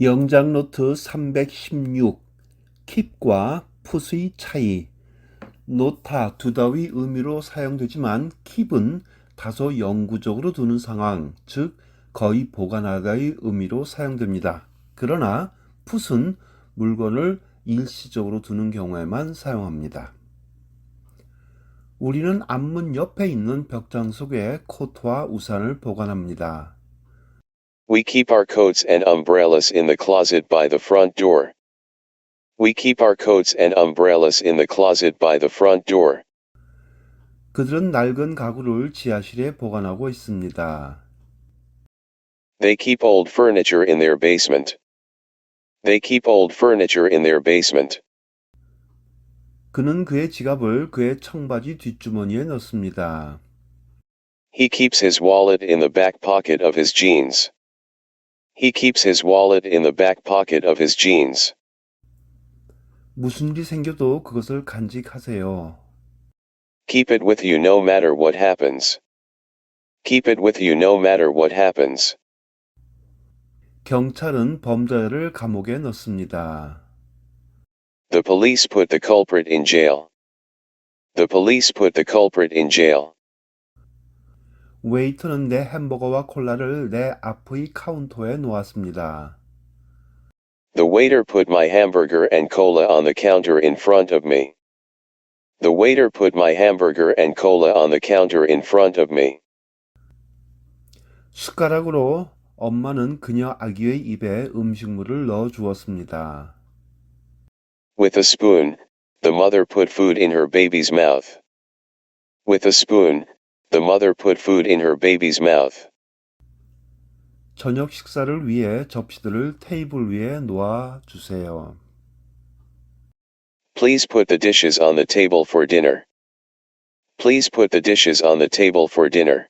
영장 노트 316 킵과 풋의 차이 노타 두 단위 의미로 사용되지만 킵은 다소 영구적으로 두는 상황, 즉 거의 보관하다의 의미로 사용됩니다. 그러나 풋은 물건을 일시적으로 두는 경우에만 사용합니다. 우리는 앞문 옆에 있는 벽장 속에 코트와 우산을 보관합니다. We keep our coats and umbrellas in the closet by the front door. We keep our coats and umbrellas in the closet by the front door. 그들은 낡은 가구를 지하실에 보관하고 있습니다. They keep old furniture in their basement. They keep old furniture in their basement. 그는 그의 지갑을 그의 청바지 뒷주머니에 넣습니다. He keeps his wallet in the back pocket of his jeans. He keeps his wallet in the back pocket of his jeans. 무슨 일이 생겨도 그것을 간직하세요. Keep it with you no matter what happens. Keep it with you no matter what happens. 경찰은 범죄를 감옥에 넣습니다. The police put the culprit in jail. The police put the culprit in jail. 웨이터는 내 햄버거와 콜라를 내 앞의 카운터에 놓았습니다. The waiter put my hamburger and cola on the counter in front of me. The waiter put my hamburger and cola on the counter in front of me. 숟가락으로 엄마는 그녀 아기의 입에 음식물을 넣어 주었습니다. With a spoon, the mother put food in her baby's mouth. With a spoon, the mother put food in her baby's mouth. 저녁 식사를 위해 접시들을 테이블 위에 놓아 주세요. Please put the dishes on the table for dinner. Please put the dishes on the table for dinner.